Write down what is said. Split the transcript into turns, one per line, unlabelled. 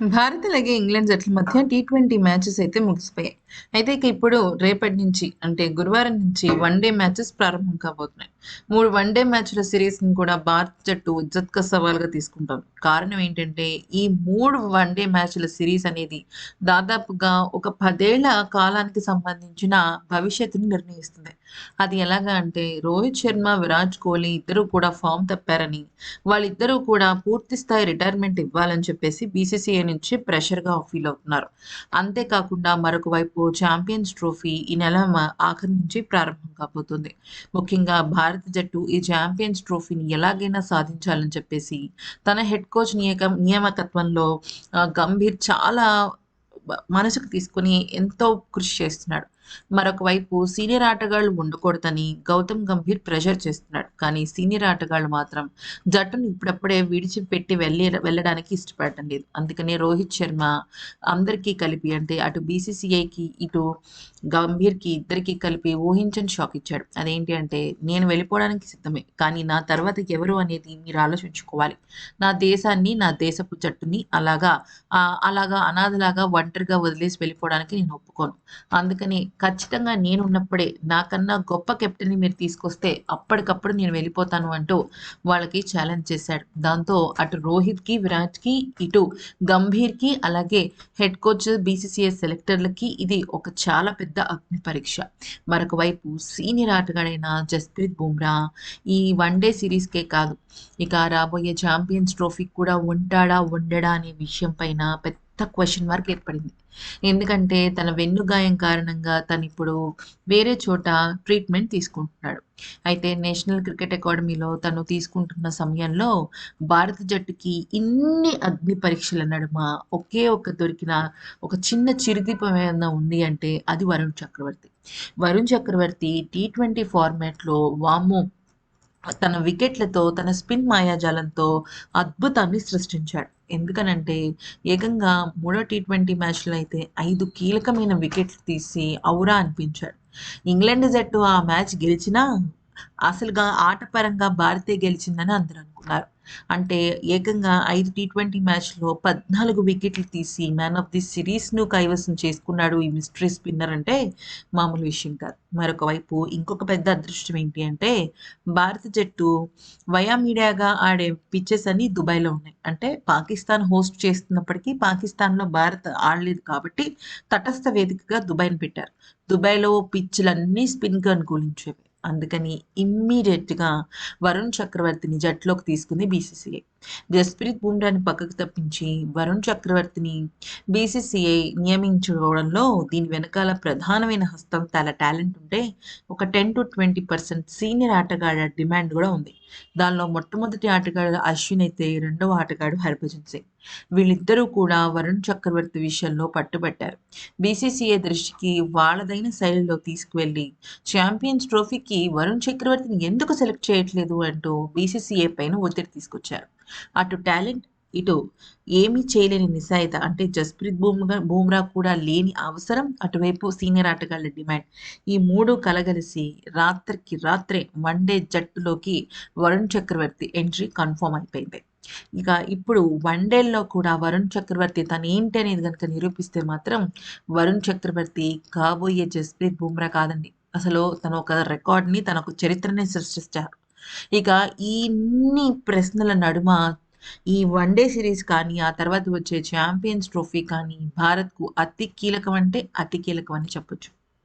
భారత్ అలాగే ఇంగ్లాండ్ జట్ల మధ్య టీ ట్వంటీ మ్యాచెస్ అయితే ముగిసిపోయాయి. అయితే ఇక ఇప్పుడు రేపటి నుంచి అంటే గురువారం నుంచి వన్ డే మ్యాచెస్ ప్రారంభం కాబోతున్నాయి. మూడు వన్ డే మ్యాచ్ల సిరీస్ని కూడా భారత జట్టు ఉజ్జత్క సవాల్గా తీసుకుంటారు కారణం ఏంటంటే ఈ మూడు వన్ డే మ్యాచ్ల సిరీస్ అనేది దాదాపుగా ఒక పదేళ్ళ కాలానికి సంబంధించిన భవిష్యత్తుని నిర్ణయిస్తుంది. అది ఎలాగా అంటే రోహిత్ శర్మ విరాట్ కోహ్లీ ఇద్దరు కూడా ఫామ్ తప్పారని వాళ్ళిద్దరూ కూడా పూర్తి స్థాయి రిటైర్మెంట్ ఇవ్వాలని చెప్పేసి బీసీసీఐ నుంచి ప్రెషర్గా ఫీల్ అవుతున్నారు. అంతేకాకుండా మరొక వైపు ఛాంపియన్స్ ట్రోఫీ ఈ నెల ఆఖరి నుంచి ప్రారంభం కాబోతుంది. ముఖ్యంగా భారత జట్టు ఈ ఛాంపియన్స్ ట్రోఫీని ఎలాగైనా సాధించాలని చెప్పేసి తన హెడ్ కోచ్ నియక నియామకత్వంలో గంభీర్ చాలా మనసుకు తీసుకుని ఎంతో కృషి చేస్తున్నాడు. మరొక వైపు సీనియర్ ఆటగాళ్ళు ఉండకూడదని గౌతమ్ గంభీర్ ప్రెషర్ చేస్తున్నాడు. కానీ సీనియర్ ఆటగాళ్ళు మాత్రం జట్టును ఇప్పుడప్పుడే విడిచిపెట్టి వెళ్ళి వెళ్ళడానికి ఇష్టపడటం లేదు. అందుకనే రోహిత్ శర్మ అందరికీ కలిపి అంటే అటు బీసీసీఐకి ఇటు గంభీర్కి ఇద్దరికి కలిపి ఊహించని షాక్ ఇచ్చాడు. అదేంటి అంటే నేను వెళ్ళిపోవడానికి సిద్ధమే కానీ నా తర్వాత ఎవరు అనేది మీరు ఆలోచించుకోవాలి. నా దేశాన్ని నా దేశపు జట్టుని అలాగా అలాగా అనాథలాగా ఒంటరిగా వదిలేసి వెళ్ళిపోవడానికి నేను ఒప్పుకోను. అందుకని ఖచ్చితంగా నేను ఉన్నప్పుడే నాకన్నా గొప్ప కెప్టెన్ని మీరు తీసుకొస్తే అప్పటికప్పుడు నేను వెళ్ళిపోతాను అంటూ వాళ్ళకి ఛాలెంజ్ చేశాడు. దాంతో అటు రోహిత్కి విరాట్కి ఇటు గంభీర్కి అలాగే హెడ్ కోచ్ బీసీసీఐ సెలెక్టర్లకి ఇది ఒక చాలా పెద్ద అగ్ని పరీక్ష. మరొక వైపు సీనియర్ ఆటగాడైన జస్ప్రీత్ బుమ్రా ఈ వన్ డే సిరీస్కే కాదు. ఇక రాబోయే ఛాంపియన్స్ ట్రోఫీ కూడా ఉంటాడా ఉండడా అనే విషయం పైన పెద్ద క్వశ్చన్ మార్క్ ఏర్పడింది. ఎందుకంటే తన వెన్ను గాయం కారణంగా తను ఇప్పుడు వేరే చోట ట్రీట్మెంట్ తీసుకుంటున్నాడు. అయితే నేషనల్ క్రికెట్ అకాడమీలో తను తీసుకుంటున్న సమయంలో భారత జట్టుకి ఇన్ని అగ్ని పరీక్షల నడుమ ఒకే ఒక దొరికిన ఒక చిన్న చిరుదీపం ఏదైనా ఉంది అంటే అది వరుణ్ చక్రవర్తి. వరుణ్ చక్రవర్తి టీ ట్వంటీ ఫార్మాట్లో వాము తన వికెట్లతో తన స్పిన్ మాయాజాలంతో అద్భుతాన్ని సృష్టించాడు. ఎందుకనంటే ఏకంగా మూడో టీ ట్వంటీ మ్యాచ్లో అయితే ఐదు కీలకమైన వికెట్లు తీసి ఔరా అనిపించాడు. ఇంగ్లాండ్ జట్టు ఆ మ్యాచ్ గెలిచినా అసలుగా ఆటపరంగా భారతే గెలిచిందని అందరూ అనుకున్నారు. అంటే ఏకంగా ఐదు టీ ట్వంటీ మ్యాచ్లో పద్నాలుగు వికెట్లు తీసి మ్యాన్ ఆఫ్ ది సిరీస్ను కైవసం చేసుకున్నాడు ఈ మిస్టరీ స్పిన్నర్ అంటే మామూలు విషయం కాదు. మరొక వైపు ఇంకొక పెద్ద అదృష్టం ఏంటి అంటే భారత జట్టు వయా మీడియాగా ఆడే పిచ్చెస్ అని దుబాయ్లో ఉన్నాయి. అంటే పాకిస్తాన్ హోస్ట్ చేస్తున్నప్పటికీ పాకిస్తాన్లో భారత్ ఆడలేదు కాబట్టి తటస్థ వేదికగా దుబాయ్ని పెట్టారు. దుబాయ్లో పిచ్చులన్నీ స్పిన్కి అనుకూలించేవి. అందుకని ఇమ్మీడియట్గా వరుణ్ చక్రవర్తిని జట్టులోకి తీసుకుంది బీసీసీఐ జస్ప్రీత్ బుమ్రాని పక్కకు తప్పించి వరుణ్ చక్రవర్తిని బీసీసీఐ నియమించుకోవడంలో దీని వెనకాల ప్రధానమైన హస్తం చాలా టాలెంట్ ఉంటే ఒక ten to twenty percent senior ఆటగాళ్ళ demand కూడా ఉంది. దానిలో మొట్టమొదటి ఆటగాడు అశ్విన్ అయితే రెండవ ఆటగాడు హర్భజన్ సింగ్. వీళ్ళిద్దరూ కూడా వరుణ్ చక్రవర్తి విషయంలో పట్టుబట్టారు. బీసీసీఐ దృష్టికి వాళ్ళదైన శైలిలో తీసుకువెళ్ళి ఛాంపియన్స్ ట్రోఫీకి వరుణ్ చక్రవర్తిని ఎందుకు సెలెక్ట్ చేయట్లేదు అంటూ బీసీసీఐ పైన ఒత్తిడి తీసుకొచ్చారు. అటు టాలెంట్ ఇటు ఏమీ చేయలేని నిశాయిత. అంటే జస్ప్రీత్ బూమ్రా బూమ్రా కూడా లేని అవసరం అటువైపు సీనియర్ ఆటగాళ్ళ డిమాండ్. ఈ మూడు కలగలిసి రాత్రికి రాత్రే వన్డే జట్టులోకి వరుణ్ చక్రవర్తి ఎంట్రీ కన్ఫర్మ్ అయిపోయింది. ఇక ఇప్పుడు వన్డేల్లో కూడా వరుణ్ చక్రవర్తి తను ఏంటి అనేది కనుక నిరూపిస్తే మాత్రం వరుణ్ చక్రవర్తి కాబోయే జస్ప్రీత్ బూమ్రా కాదండి. అసలు తను ఒక రికార్డ్ని తన ఒక చరిత్రని సృష్టిస్తారు. ఇక ఈ ఇన్ని ప్రశ్నల నడుమ ఈ వన్డే సిరీస్ కానీ ఆ తర్వాత వచ్చే ఛాంపియన్స్ ట్రోఫీ కానీ భారత్కు అతి కీలకం అంటే అతి కీలకం అని చెప్పొచ్చు.